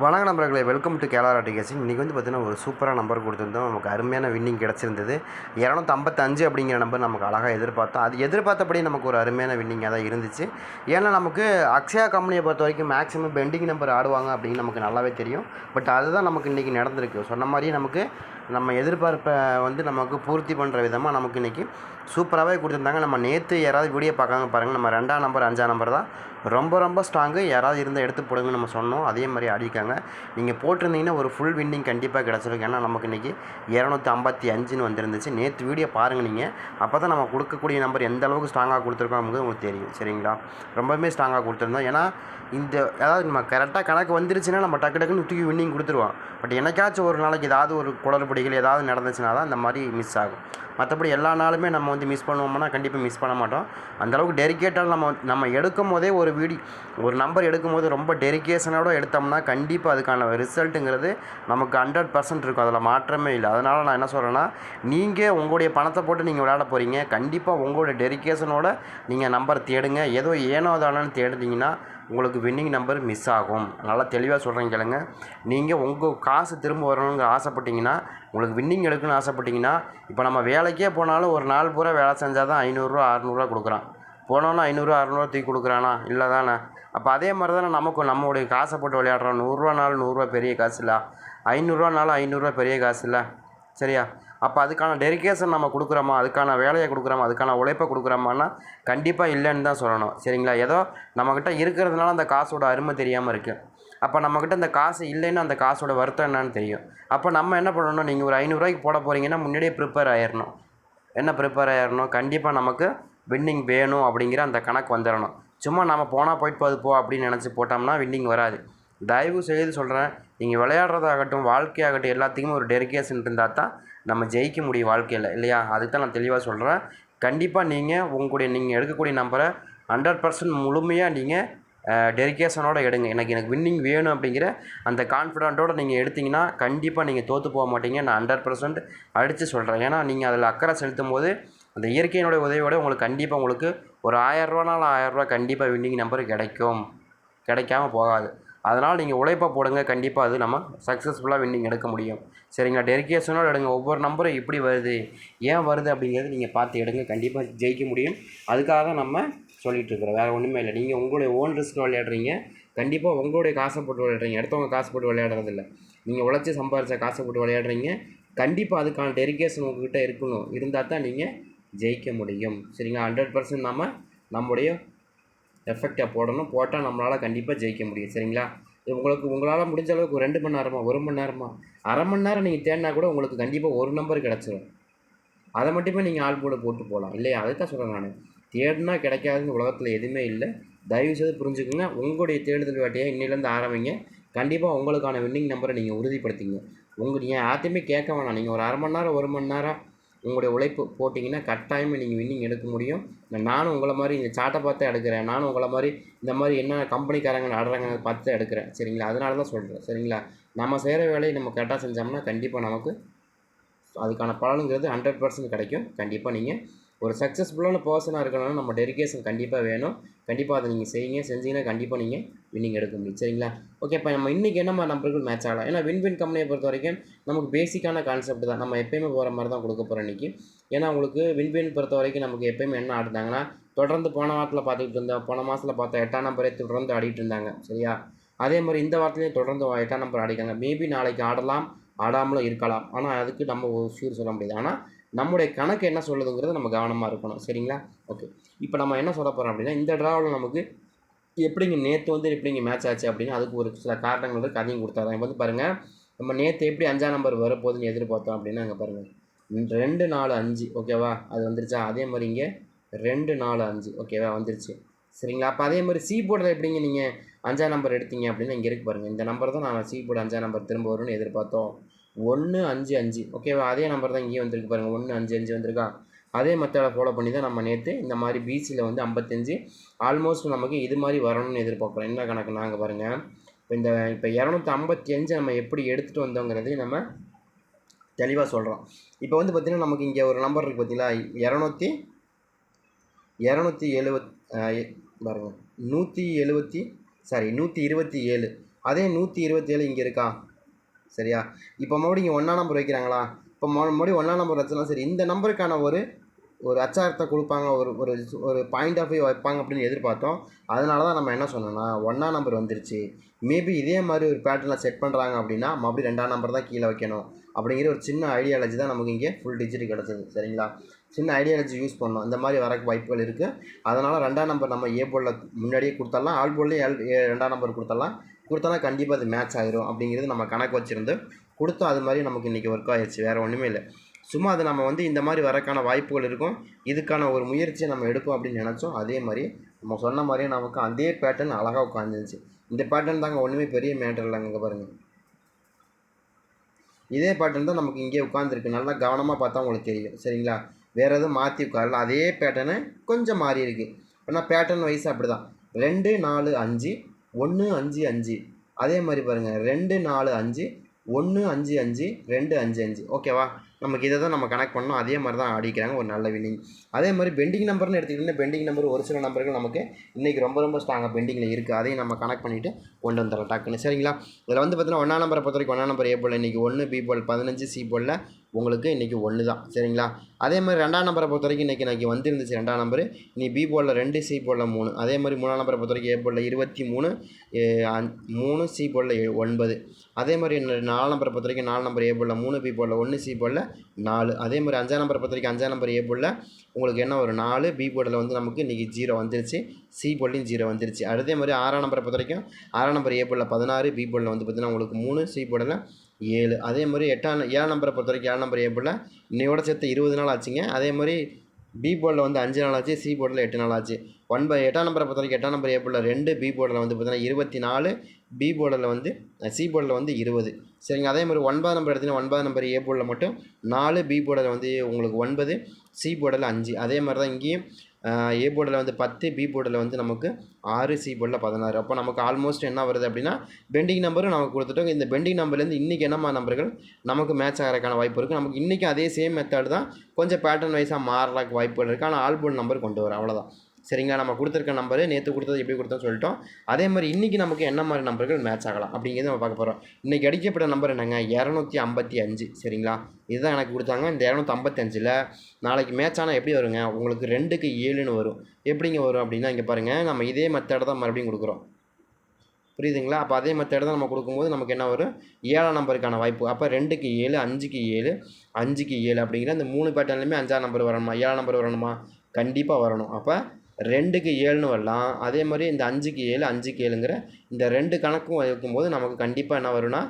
வணக்க நம்பர்களை welcome to கேலாரா டிகேசிங் இன்றைக்கி வந்து பார்த்தீங்கன்னா ஒரு சூப்பராக நம்பர் கொடுத்துருந்தோம். நமக்கு அருமையான வின்னிங் கிடச்சிருந்தது. இரநூத்தம்பத்தஞ்சு அப்படிங்கிற நம்பர் நமக்கு அழகாக எதிர்பார்த்தோம். அது எதிர்பார்த்தபடி நமக்கு ஒரு அருமையான வின்னிங்காக தான் இருந்துச்சு. ஏன்னா நமக்கு அக்ஷயா கம்பெனியை பொறுத்த வரைக்கும் மேக்ஸிமம் பெண்டிங் நம்பர் ஆடுவாங்க அப்படின்னு நமக்கு நல்லாவே தெரியும். பட் அதுதான் நமக்கு இன்றைக்கி நடந்திருக்கு. சொன்ன மாதிரி நமக்கு நம்ம எதிர்பார்ப்பை வந்து நமக்கு பூர்த்தி பண்ணுற விதமாக நமக்கு இன்றைக்கி சூப்பராகவே கொடுத்துருந்தாங்க. நம்ம நேற்று யாராவது வீடியோ பார்க்காங்க பாருங்கள் நம்ம ரெண்டாம் நம்பர் அஞ்சாம் நம்பர் தான். ரொம்ப ரொம்ப ஸ்ட்ராங்கு யாராவது இருந்தால் எடுத்து போடுங்கன்னு நம்ம சொன்னோம். அதே மாதிரி அடிக்காங்க நீங்கள் போட்டிருந்தீங்கன்னா ஒரு ஃபுல் வின்னிங் கண்டிப்பாக கிடச்சிருக்கும் ஏன்னா நமக்கு இன்றைக்கி இரநூத்தி ஐம்பத்தி அஞ்சுன்னு வந்துருந்துச்சு. நேற்று வீடியோ பாருங்கள் நீங்கள் அப்போ தான் நம்ம கொடுக்கக்கூடிய நம்பர் எந்த அளவுக்கு ஸ்ட்ராங்காக கொடுத்துருக்கோம் நமக்கு உங்களுக்கு தெரியும். சரிங்களா? ரொம்பவுமே ஸ்ட்ராங்காக கொடுத்துருந்தோம். ஏன்னா இந்த அதாவது நம்ம கரெக்டாக கணக்கு வந்துருச்சுன்னா நம்ம டக்கு டக்குன்னு தூக்கி வின்னிங் கொடுத்துருவோம். பட் எனக்காச்சும் ஒரு நாளைக்கு ஏதாவது ஒரு குளறுபடிகள் ஏதாவது நடந்துச்சுன்னா தான் இந்த மாதிரி மிஸ் ஆகும். மற்றபடி எல்லா நாளுமே நம்ம வந்து மிஸ் பண்ணுவோம்னா கண்டிப்பாக மிஸ் பண்ண மாட்டோம். அந்தளவுக்கு டெரிக்கேட்டாக நம்ம நம்ம எடுக்கும் போதே ஒரு வீடி ஒரு நம்பர் எடுக்கும் போது ரொம்ப டெரிகேஷனோட எடுத்தோம்னா கண்டிப்பாக அதுக்கான ரிசல்ட்டுங்கிறது நமக்கு ஹண்ட்ரட் பர்சன்ட் இருக்கும். அதில் மாற்றமே இல்லை. அதனால் நான் என்ன சொல்கிறேன்னா நீங்கள் உங்களுடைய பணத்தை போட்டு நீங்கள் விளையாட போகிறீங்க கண்டிப்பாக உங்களுடைய டெரிக்கேஷனோட நீங்கள் நம்பர் தேடுங்க. ஏதோ ஏனோ தானோன்னு தேடுனீங்கன்னா உங்களுக்கு வின்னிங் நம்பர் மிஸ் ஆகும். நல்லா தெளிவாக சொல்கிறேன் கேளுங்க. நீங்கள் உங்கள் காசு திரும்ப வரணுங்கிற ஆசைப்பட்டீங்கன்னா உங்களுக்கு வின்னிங் எடுக்கணும்னு ஆசைப்பட்டீங்கன்னா இப்போ நம்ம வேலைக்கே போனாலும் ஒரு நாள் பூரா வேலை செஞ்சால் தான் ஐநூறுரூவா அறநூறுவா கொடுக்குறான். போனோன்னா ஐநூறுரூவா அறநூறுவா தூக்கி கொடுக்குறானா? இல்லை தானே? அப்போ அதே மாதிரி தானே நமக்கு நம்மளுடைய காசை போட்டு விளையாடுறோம். நூறுரூவானாலும் நூறுரூவா பெரிய காசு இல்லை. ஐநூறுரூவானாலும் ஐநூறுரூவா பெரிய காசு இல்லை. சரியா? அப்போ அதுக்கான டெரிகேஷன் நம்ம கொடுக்குறோமா? அதுக்கான வேலையை கொடுக்குறோமா? அதுக்கான உழைப்பை கொடுக்குறோமான்னா கண்டிப்பாக இல்லைன்னு தான் சொல்லணும். சரிங்களா? ஏதோ நம்மக்கிட்ட இருக்கிறதுனால அந்த காசோட அருமை தெரியாமல் இருக்குது அப்போ நம்மக்கிட்ட அந்த காசு இல்லைன்னா அந்த காசோட வருத்தம் என்னன்னு தெரியும். அப்போ நம்ம என்ன பண்ணணும்? நீங்கள் ஒரு ஐநூறுரூவாய்க்கு போட போகிறீங்கன்னா முன்னாடியே ப்ரிப்பேர் ஆயிடணும் என்ன ப்ரிப்பேர் ஆயிடணும் கண்டிப்பாக நமக்கு வின்னிங் வேணும் அப்படிங்கிற அந்த கணக்கு வந்துடணும் சும்மா நம்ம போனால் போயிட்டு போது போ அப்படின்னு நினச்சி போட்டோம்னா வின்னிங் வராது. தயவு செய்து சொல்கிறேன் நீங்கள் விளையாடுறதாகட்டும் வாழ்க்கையாகட்டும் எல்லாத்துக்குமே ஒரு டெரிகேஷன் இருந்தால் தான் நம்ம ஜெயிக்க முடியும் வாழ்க்கையில் இல்லையா? அதுக்கு தான் நான் தெளிவாக சொல்கிறேன் கண்டிப்பாக நீங்கள் உங்களுடைய நீங்கள் எடுக்கக்கூடிய நம்பரை ஹண்ட்ரட் பர்சன்ட் முழுமையாக நீங்கள் டெரிகேஷனோடு எடுங்க. எனக்கு எனக்கு வின்னிங் வேணும் அப்படிங்கிற அந்த கான்ஃபிடென்ட்டோடு நீங்கள் எடுத்தீங்கன்னா கண்டிப்பாக நீங்கள் தோற்று போக மாட்டீங்க. நான் ஹண்ட்ரட் பர்சன்ட் அடித்து சொல்கிறேன் ஏன்னா நீங்கள் அதில் அக்கறை செலுத்தும் போது அந்த இயற்கையினுடைய உதவியோட உங்களுக்கு கண்டிப்பாக உங்களுக்கு ஒரு ஆயரூவானாலும் ஆயிரரூவா கண்டிப்பாக வின்னிங் நம்பர் கிடைக்கும். கிடைக்காம போகாது. அதனால் நீங்கள் உழைப்பாக போடுங்க. கண்டிப்பாக அது நம்ம சக்ஸஸ்ஃபுல்லாக வின்னிங் எடுக்க முடியும். சரிங்களா? டெரிகேஷனோடு எடுங்க. ஒவ்வொரு நம்பரும் இப்படி வருது. ஏன் வருது அப்படிங்கிறது நீங்கள் பார்த்து எடுங்க. கண்டிப்பாக ஜெயிக்க முடியும். அதுக்காக தான் நம்ம சொல்லிகிட்டு இருக்கிறோம். வேறு ஒன்றுமே இல்லை. நீங்கள் உங்களுடைய ஓன் ரிஸ்க் விளையாடுறீங்க. கண்டிப்பாக உங்களுடைய காசை போட்டு விளையாடுறீங்க. அடுத்தவங்க காசு போட்டு விளையாடுறதில்ல. நீங்கள் உழைச்சி சம்பாரித்த காசை போட்டு விளையாடுறீங்க. கண்டிப்பாக அதுக்கான டெரிகேஷன் உங்கள்கிட்ட இருக்கணும். இருந்தால் தான் நீங்கள் ஜெயிக்க முடியும். சரிங்களா? ஹண்ட்ரட் பர்சன்ட் நம்ம நம்முடைய எஃபெக்டை போடணும். போட்டால் நம்மளால் கண்டிப்பாக ஜெயிக்க முடியும். சரிங்களா? உங்களுக்கு உங்களால் முடிஞ்ச அளவுக்கு ஒரு ரெண்டு மணி நேரமா ஒரு மணி நேரமா அரை மணி நேரம் நீங்கள் தேடினா கூட உங்களுக்கு கண்டிப்பாக ஒரு நம்பர் கிடச்சிரும். அதை மட்டுமே நீங்கள் ஆள் போட போட்டு போகலாம் இல்லையா? அதை தான் சொல்கிறேன் நான். தேடினா கிடைக்காதுன்னு உலகத்தில் எதுவுமே இல்லை. தயவுசெய்து புரிஞ்சுக்கோங்க. உங்களுடைய தேடுதல் வேட்டையை இன்னிலேருந்து ஆரம்பிங்க. கண்டிப்பாக உங்களுக்கான வின்னிங் நம்பரை நீங்கள் உறுதிப்படுத்திங்க. உங்கள் நீங்கள் யார்த்தையுமே கேட்க வேணாம். நீங்கள் ஒரு அரை மணி நேரம் ஒரு மணி நேரம் உங்களுடைய உழைப்பு போட்டிங்கன்னா கட்டாயமாக நீங்கள் வின்னிங் எடுக்க முடியும். நானும் உங்களை மாதிரி இந்த சாட்டை பார்த்து எடுக்கிறேன். நானும் உங்களை மாதிரி இந்த மாதிரி என்ன கம்பெனிக்காரங்க நடுறாங்க பார்த்து எடுக்கிறேன். சரிங்களா? அதனால தான் சொல்கிறேன் சரிங்களா? நம்ம செய்கிற வேலையை நம்ம கரெக்டாக செஞ்சோம்னா கண்டிப்பாக நமக்கு அதுக்கான பலனுங்கிறது ஹண்ட்ரட் பர்சன்ட் கிடைக்கும். கண்டிப்பாக நீங்கள் ஒரு சக்ஸஸ்ஃபுல்லான பர்சனாக இருக்கணும்னா நம்ம டெடிக்கேஷன் கண்டிப்பாக வேணும். கண்டிப்பாக அதை நீங்கள் செய்யுங்க. செஞ்சீங்கன்னா கண்டிப்பாக நீங்கள் வின்னிங் எடுக்க முடியும். சரிங்களா? ஓகே இப்போ நம்ம இன்றைக்கி என்ன மாதிரி நம்பர்கள் மேட்ச் ஆகலாம் ஏன்னா வின் வின் கம்பெனியை பொறுத்த வரைக்கும் நமக்கு பேசிக்கான கான்செப்ட் தான். நம்ம எப்பயுமே போகிற மாதிரி தான் கொடுக்க போகிறோம் இன்றைக்கி ஏன்னா உங்களுக்கு வின் வின் பொறுத்த வரைக்கும் நமக்கு எப்பயுமே என்ன ஆடுதாங்கன்னா தொடர்ந்து போன வாரத்தில் பார்த்துக்கிட்டு இருந்தோம். போன மாதத்தில் பார்த்தா எட்டாம் நம்பரே தொடர்ந்து ஆடிட்டு இருந்தாங்க. சரியா? அதே மாதிரி இந்த வாரத்துலேயும் தொடர்ந்து எட்டாம் நம்பர் ஆடிக்காங்க மேபி நாளைக்கு ஆடலாம். ஆடாமலும் இருக்கலாம். ஆனால் அதுக்கு நம்ம ஒரு ஷூர் சொல்ல முடியாது. ஆனால் நம்முடைய கணக்கு என்ன சொல்லுதுங்கிறது நம்ம கவனமாக இருக்கணும். சரிங்களா? ஓகே இப்போ நம்ம என்ன சொல்ல போகிறோம் அப்படின்னா இந்த ட்ராவில் நமக்கு எப்படிங்க நேற்று வந்து எப்படிங்க மேட்ச் ஆச்சு அப்படின்னு அதுக்கு ஒரு சில காரணங்கள் இருக்குது அதையும் கொடுத்தாரு இப்போ வந்து பாருங்கள் நம்ம நேற்று எப்படி அஞ்சாம் நம்பர் வரப்போகுதுன்னு எதிர்பார்த்தோம் அப்படின்னா அங்கே பாருங்கள் ரெண்டு நாலு அஞ்சு. ஓகேவா அது வந்துருச்சா? அதே மாதிரி இங்கே ரெண்டு நாலு அஞ்சு. ஓகேவா வந்துருச்சு. சரிங்களா? அப்போ அதே மாதிரி சி போர்டில் எப்படிங்க நீங்கள் அஞ்சாம் நம்பர் எடுத்தீங்க அப்படின்னா இங்கே இருக்கு பாருங்கள் இந்த நம்பர் தான் நான் சி போர்டு அஞ்சாம் நம்பர் திரும்ப வரும்னு எதிர்பார்த்தோம். ஒன்று அஞ்சு அஞ்சு. ஓகேவா அதே நம்பர் தான் இங்கேயும் வந்திருக்கு பாருங்கள் ஒன்று அஞ்சு அஞ்சு வந்திருக்கா? அதே மெத்தடை ஃபாலோ பண்ணி தான் நம்ம நேற்று இந்த மாதிரி பிசியில் வந்து ஐம்பத்தஞ்சு ஆல்மோஸ்ட் நமக்கு இது மாதிரி வரணும்னு எதிர்பார்க்குறோம். என்ன கணக்கு நாங்கள் பாருங்கள் இப்போ இந்த இப்போ இரநூத்தி ஐம்பத்தி அஞ்சு நம்ம எப்படி எடுத்துகிட்டு வந்தோங்கிறதையும் நம்ம தெளிவாக சொல்கிறோம் இப்போ வந்து பார்த்திங்கன்னா நமக்கு இங்கே ஒரு நம்பர் இருக்குது பார்த்தீங்களா இரநூத்தி இரநூத்தி எழுவத் பாருங்கள் நூற்றி எழுபத்தி சாரி நூற்றி இருபத்தி ஏழு. அதே நூற்றி இருபத்தி ஏழு இங்கே இருக்கா? சரியா? இப்போ மறுபடியும் இங்கே ஒன்றா நம்பர் வைக்கிறாங்களா? இப்போ மறு- மறுபடியும் ஒன்றா நம்பர் வச்சலாம் சரி இந்த நம்பருக்கான ஒரு ஒரு அச்சாரத்தை கொடுப்பாங்க ஒரு ஒரு ஒரு பாயிண்ட் ஆஃப் வியூ வைப்பாங்க அப்படின்னு எதிர்பார்த்தோம். அதனால தான் நம்ம என்ன சொன்னோம்னா ஒன்றா நம்பர் வந்துருச்சு. மேபி இதே மாதிரி ஒரு பேட்டர்னில் செட் பண்ணுறாங்க அப்படின்னா மறுபடியும் ரெண்டாம் நம்பர் தான் கீழே வைக்கணும். அப்படிங்கிற ஒரு சின்ன ஐடியாலஜி தான் நமக்கு இங்கே ஃபுல் டிஜிட் கிடச்சிது. சரிங்களா? சின்ன ஐடியாலஜி யூஸ் பண்ணோம். இந்த மாதிரி வரக்கு வாய்ப்புகள் இருக்குது அதனால் ரெண்டாம் நம்பர் நம்ம ஏ போலில் முன்னாடியே கொடுத்துடலாம். ஆல் போர்ட்லேயே ரெண்டாம் நம்பர் கொடுத்துடலாம். கொடுத்தோன்னா கண்டிப்பாக அது மேட்ச் ஆயிரும் அப்படிங்கிறது நம்ம கணக்கு வச்சுருந்து கொடுத்தோம் அது மாதிரி நமக்கு இன்றைக்கி ஒர்க் ஆயிடுச்சு. வேறு ஒன்றுமே இல்லை. சும்மா அது நம்ம வந்து இந்த மாதிரி வரக்கான வாய்ப்புகள் இருக்கும். இதுக்கான ஒரு முயற்சியை நம்ம எடுப்போம் அப்படின்னு நினச்சோம். அதே மாதிரி நம்ம சொன்ன மாதிரியே நமக்கு அதே பேட்டர்ன் அழகாக உட்காந்துருச்சு இந்த பேட்டர்ன் தாங்க ஒன்றுமே பெரிய மேட்டர் இல்லைங்க இங்கே பாருங்கள் இதே பேட்டர்ன் தான் நமக்கு இங்கே உட்காந்துருக்கு நல்லா கவனமாக பார்த்தா உங்களுக்கு தெரியும். சரிங்களா? வேறு எதுவும் மாற்றி உட்காரல. அதே பேட்டர்னு கொஞ்சம் மாறி இருக்குது ஆனால் பேட்டர்ன் வைஸ் அப்படி தான் ரெண்டு நாலு அஞ்சு ஒன்று அஞ்சு அஞ்சு. அதே மாதிரி பாருங்கள் ரெண்டு நாலு அஞ்சு. ஒன்று அஞ்சு அஞ்சு. ரெண்டு அஞ்சு அஞ்சு. ஓகேவா? நமக்கு இதை தான் நம்ம கனெக்ட் பண்ணோம் அதே மாதிரி தான் அடிக்கிறாங்க ஒரு நல்ல வின்னிங் அதே மாதிரி பெண்டிங் நம்பர்னு எடுத்துக்கிட்டிங்கன்னா பெண்டிங் நம்பர் ஒரு சில நம்பர்கள் நமக்கு இன்றைக்கி ரொம்ப ரொம்ப ஸ்ட்ராங்காக பெண்டிங்கில் இருக்குது அதையும் நம்ம கனெக்ட் பண்ணிவிட்டு கொண்டு வந்துடலாம். டக்குன்னு. சரிங்களா? இதில் வந்து பார்த்தீங்கன்னா ஒன்றா நம்பரை பொறுத்த வரைக்கும் ஒன்றா நம்பர் ஏ போல் இன்றைக்கி ஒன்று பி போல் பதினஞ்சு சி போலில் உங்களுக்கு இன்றைக்கி ஒன்று தான். சரிங்களா? அதே மாதிரி ரெண்டாம் நம்பரை பொறுத்த வரைக்கும் இன்றைக்கி இன்றைக்கி வந்துருந்துச்சு ரெண்டாம் நம்பர் நீ பி போலில் ரெண்டு சி போலில் மூணு. அதே மாதிரி மூணாம் நம்பரை பொறுத்த வரைக்கும் ஏ போலில் இருபத்தி மூணு மூணு சி போலில் ஏ- ஒன்பது. அதே மாதிரி இன்னொரு நாலு நம்பரை பொறுத்த வரைக்கும் நாலு நம்பர் ஏ போலில் மூணு பி போலில் ஒன்று சி போலில் நாலு அதே மாதிரி அஞ்சாம் நம்பரை பொறுத்த வரைக்கும் அஞ்சாம் நம்பர் ஏ உங்களுக்கு என்ன ஒரு நாலு பி போர்டில் வந்து நமக்கு இன்றைக்கி ஜீரோ வந்துருச்சு. சி போர்ட்லையும் ஜீரோ வந்துருச்சு. அதே மாதிரி ஆறாம் நம்பரை பொறுத்த வரைக்கும் ஆறாம் நம்பர் ஏ போர்டில் பதினாறு பி போர்டில் வந்து பார்த்தீங்கன்னா உங்களுக்கு மூணு சி போர்டில் ஏழு. அதே மாதிரி எட்டாம் ஏழாம் நம்பரை பொறுத்த வரைக்கும் ஏழாம் நம்பர் ஏ போர்டில் இன்னையோட சேர்த்து இருபது நாள் ஆச்சுங்க. அதே மாதிரி பி போர்டில் வந்து அஞ்சு நாள் ஆச்சு சி போர்டில் எட்டு நாள் ஆச்சு. ஒன்பது எட்டாம் நம்பரை பொறுத்த வரைக்கும் எட்டாம் நம்பர் ஏ போர்டில் ரெண்டு பி போர்டில் வந்து பார்த்தீங்கன்னா இருபத்தி நாலு பி போர்டில் வந்து சி போர்டில் வந்து இருபது. சரிங்க அதே மாதிரி ஒன்பதாம் நம்பர் எடுத்தீங்கன்னா ஒன்பதாம் நம்பர் ஏ போர்டில் மட்டும் நாலு பி போர்டில் வந்து உங்களுக்கு ஒன்பது சி போர்டில் அஞ்சு. அதே மாதிரி தான் இங்கேயும் ஏ போர்டில் வந்து பத்து பி போர்டில் வந்து நமக்கு ஆறு சி போர்டில் பதினாறு. அப்போ நமக்கு ஆல்மோஸ்ட் என்ன வருது அப்படின்னா பெண்டிங் நம்பரும் நமக்கு கொடுத்துட்டோம். இந்த பெண்டிங் நம்பர்லேருந்து இன்றைக்கி என்னம்மா நம்பர்கள்? நமக்கு மேட்ச் ஆகிறதுக்கான வாய்ப்பு இருக்குது நமக்கு இன்றைக்கி அதே சேம் மெத்தட் தான் கொஞ்சம் பேட்டர்ன் வைஸாக மாறலாக்கு வாய்ப்புகள் இருக்குது ஆனால் ஆல்போர்ட் நம்பர் கொண்டு வரும். அவ்வளோதான் சரிங்களா? நம்ம கொடுத்துருக்க நம்பரு நேற்று கொடுத்தது எப்படி கொடுத்தோம்னு சொல்லிட்டோம். அதே மாதிரி இன்றைக்கி நமக்கு என்ன மாதிரி நம்பர்கள் மேட்ச் ஆகலாம் அப்படிங்கிறது நம்ம பார்க்க போகிறோம் இன்றைக்கி அடிக்கப்பட்ட நம்பர் என்னங்க? இரநூத்தி ஐம்பத்தி அஞ்சு. சரிங்களா? இதுதான் எனக்கு கொடுத்தாங்க. இந்த இரநூத்தி ஐம்பத்தஞ்சில் நாளைக்கு மேட்ச் ஆனால் எப்படி வருங்க? உங்களுக்கு ரெண்டுக்கு ஏழுன்னு வரும். எப்படிங்க வரும் அப்படின்னா இங்கே பாருங்கள் நம்ம இதே மெத்தடை தான் மறுபடியும் கொடுக்குறோம். புரியுதுங்களா? அப்போ அதே மெத்தடை தான் நம்ம கொடுக்கும்போது நமக்கு என்ன வரும்? ஏழாம் நம்பருக்கான வாய்ப்பு. அப்போ ரெண்டுக்கு ஏழு அஞ்சுக்கு ஏழு அஞ்சுக்கு ஏழு அப்படிங்கிற அந்த மூணு பேட்டர்லையுமே அஞ்சாம் நம்பர் வரணுமா? ஏழாம் நம்பர் வரணுமா? கண்டிப்பாக வரணும். அப்போ ரெண்டுக்கு ஏழுன்னு வரலாம். அதே மாதிரி இந்த அஞ்சுக்கு ஏழு அஞ்சுக்கு ஏழுங்கிற இந்த ரெண்டு கணக்கும் வைக்கும்போது நமக்கு கண்டிப்பாக என்ன வரும்னா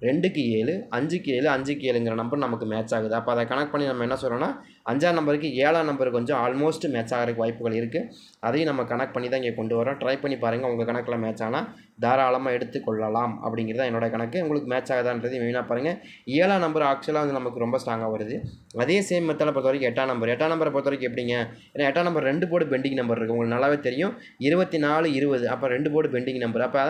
ரெண்டுக்கு ஏழு அஞ்சுக்கு ஏழு அஞ்சுக்கு ஏழுங்கிற நம்பர் நமக்கு மேட்ச் ஆகுது. அப்போ அதை கணக்கு பண்ணி நம்ம என்ன சொல்கிறோம்னா அஞ்சாம் நம்பருக்கு ஏழாம் நம்பர் கொஞ்சம் ஆல்மோஸ்ட் மேட்ச் ஆகிறதுக்கு வாய்ப்புகள் இருக்குது அதையும் நம்ம கணக்கு பண்ணி தான் இங்கே கொண்டு வரோம் ட்ரை பண்ணி பாருங்கள் உங்கள் கணக்கில் மேட்ச் ஆனால் தாராளமாக எடுத்துக்கொள்ளலாம் அப்படிங்கிறது தான் என்னோட கணக்கு. உங்களுக்கு மேட்ச் ஆகுதான்றது மெயினாக பாருங்கள் ஏழாம் நம்பர் ஆக்சுவலாக வந்து நமக்கு ரொம்ப ஸ்ட்ராங்காக வருது. அதே சேம் மெத்தடை பொறுத்த வரைக்கும் எட்டாம் நம்பர். எட்டாம் நம்பரை பொறுத்த வரைக்கும் எப்படிங்க? ஏன்னா எட்டாம் நம்பர் ரெண்டு போர்டு பெண்டிங் நம்பர் இருக்குது உங்களுக்கு நல்லாவே தெரியும். இருபத்தி நாலு இருபது. அப்போ ரெண்டு போர்டு பெண்டிங் நம்பர் அப்போ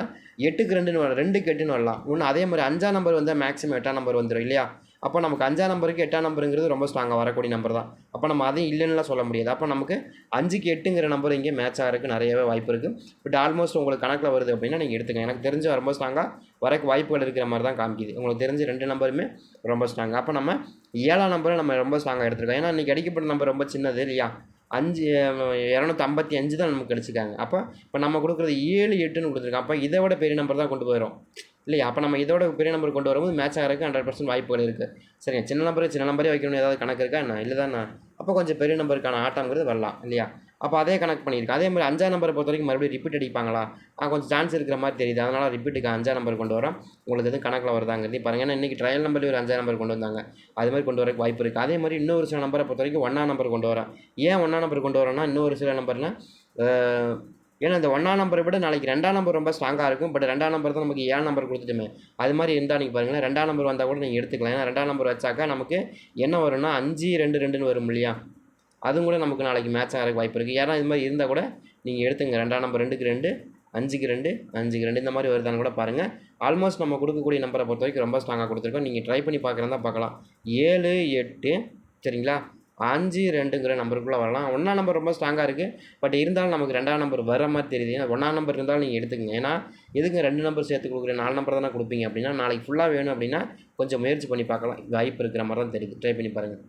எட்டுக்கு ரெண்டுன்னு வரலாம் ரெண்டுக்கு எட்டுன்னு வரலாம். ஒன்று அதே மாதிரி அஞ்சாம் நம்பர் வந்தால் மேக்ஸிமம் எட்டாம் நம்பர் வந்துடும் இல்லையா? அப்போ நமக்கு அஞ்சாம் நம்பருக்கு எட்டாம் நம்பருங்கிறது ரொம்ப ஸ்ட்ராங்காக வரக்கூடிய நம்பர் தான். அப்போ நம்ம அதையும் இல்லைன்னுலாம் சொல்ல முடியாது. அப்போ நமக்கு அஞ்சுக்கு எட்டுங்கிற நம்பர் இங்கே மேட்ச் ஆகிறதுக்கு நிறையவே வாய்ப்பு இருக்குது பட் ஆல்மோஸ்ட் உங்களுக்கு கணக்கில் வருது அப்படின்னா நீங்கள் எடுத்துக்கங்க. எனக்கு தெரிஞ்சு ரொம்ப ஸ்ட்ராங்காக வரக்கு வாய்ப்புகள் இருக்கிற மாதிரி தான் காமிக்குது. உங்களுக்கு தெரிஞ்சு ரெண்டு நம்பருமே ரொம்ப ஸ்ட்ராங் அப்போ நம்ம ஏழாம் நம்பரை நம்ம ரொம்ப ஸ்ட்ராங்காக எடுத்துருக்கோம். ஏன்னா இன்றைக்கி அடிக்கப்பட்ட நம்பர் ரொம்ப சின்னது இல்லையா? அஞ்சு இரநூத்தி ஐம்பத்தி அஞ்சு தான் நமக்கு கிடச்சிக்காங்க அப்போ இப்போ நம்ம கொடுக்குறது ஏழு எட்டுன்னு கொடுத்துருக்கோம். அப்போ இதை விட பெரிய நம்பர் தான் கொண்டு போயிடும் இல்லையா? அப்போ நம்ம இதோட பெரிய நம்பர் கொண்டு வரும்போது மேட்ச் ஆகிறதுக்கு ஹண்ட்ரட் பர்சன்ட் வாய்ப்புகள் இருக்குது சரிங்க. சின்ன நம்பர் சின்ன நம்பரே வைக்கணும்னு ஏதாவது கணக்கு இருக்கா என்ன? இல்லை தானே அப்போ கொஞ்சம் பெரிய நம்பருக்கான ஆட்டங்கிறது வரலாம் இல்லையா? அப்போ அதே கணக்கு பண்ணியிருக்கேன். அதே மாதிரி அஞ்சாம் நம்பரை பொறுத்த வரைக்கும் மறுபடியும் ரிப்பீட் அடிப்பாங்களா? கொஞ்சம் சான்ஸ் இருக்கிற மாதிரி தெரியுது. அதனால் ரிப்பீட்டுக்கு அஞ்சாம் நம்பர் கொண்டு வரோம் உங்களுக்கு எதுவும் கணக்கில் வருதாங்கிறது பாருங்க. ஏன்னா இன்றைக்கி ட்ரையல் நம்பர் ஒரு அஞ்சாம் நம்பர் கொண்டு வந்தாங்க. அது மாதிரி கொண்டு வரக்கு வாய்ப்பு இருக்குது அதே மாதிரி இன்னொரு சில நம்பரை பொறுத்த வரைக்கும் ஒன்றாம் நம்பர் கொண்டு வரேன் ஏன் ஒன்றாம் நம்பர் கொண்டு வரோன்னா இன்னொரு சில நம்பர்னால் ஏன்னா இந்த ஒன்றாம் நம்பரை விட நாளைக்கு ரெண்டாம் நம்பர் ரொம்ப ஸ்ட்ராங்காக இருக்கும். பட் ரெண்டாம் நம்பர் தான் நமக்கு ஏழாம் நம்பர் கொடுத்துட்டுமே. அது மாதிரி இருந்தால் நீங்கள் பாருங்களேன் ரெண்டாம் நம்பர் வந்தால் கூட நீங்கள் எடுத்துக்கலாம். ஏன்னா ரெண்டாம் நம்பர் வச்சாக்கா நமக்கு என்ன வரும்னா அஞ்சு ரெண்டு ரெண்டுன்னு வரும் இல்லையா? அதுவும் கூட நமக்கு நாளைக்கு மேட்ச் ஆகிறதுக்கு வாய்ப்பு இருக்குது ஏன்னா இது மாதிரி இருந்தால் கூட நீங்கள் எடுத்துங்க. ரெண்டாம் நம்பர் ரெண்டுக்கு ரெண்டு அஞ்சுக்கு ரெண்டு அஞ்சுக்கு ரெண்டு இந்த மாதிரி வருதான்னு கூட பாருங்கள் ஆல்மோஸ்ட் நம்ம கொடுக்கக்கூடிய நம்பரை பொறுத்த வரைக்கும் ரொம்ப ஸ்ட்ராங்காக கொடுத்துருக்கோம். நீங்கள் ட்ரை பண்ணி பார்க்குறதா பார்க்கலாம். ஏழு எட்டு சரிங்களா? அஞ்சு ரெண்டுங்கிற நம்பருக்குள்ளே வரலாம். ஒன்றாம் நம்பர் ரொம்ப ஸ்ட்ராங்காக இருக்குது பட் இருந்தாலும் நமக்கு ரெண்டாம் நம்பர் வர மாதிரி தெரியுது. ஒன்றாம் நம்பர் இருந்தாலும் நீங்கள் எடுத்துக்கங்க. ஏன்னா எதுக்கு ரெண்டு நம்பர் சேர்த்து கொடுக்குற நாலு நம்பர் தானே கொடுப்பீங்க அப்படின்னா நாளைக்கு ஃபுல்லாக வேணும் அப்படின்னா கொஞ்சம் முயற்சி பண்ணி பார்க்கலாம். வாய்ப்பு இருக்கிற மாதிரி தான் தெரியுது. ட்ரை பண்ணி பாருங்கள்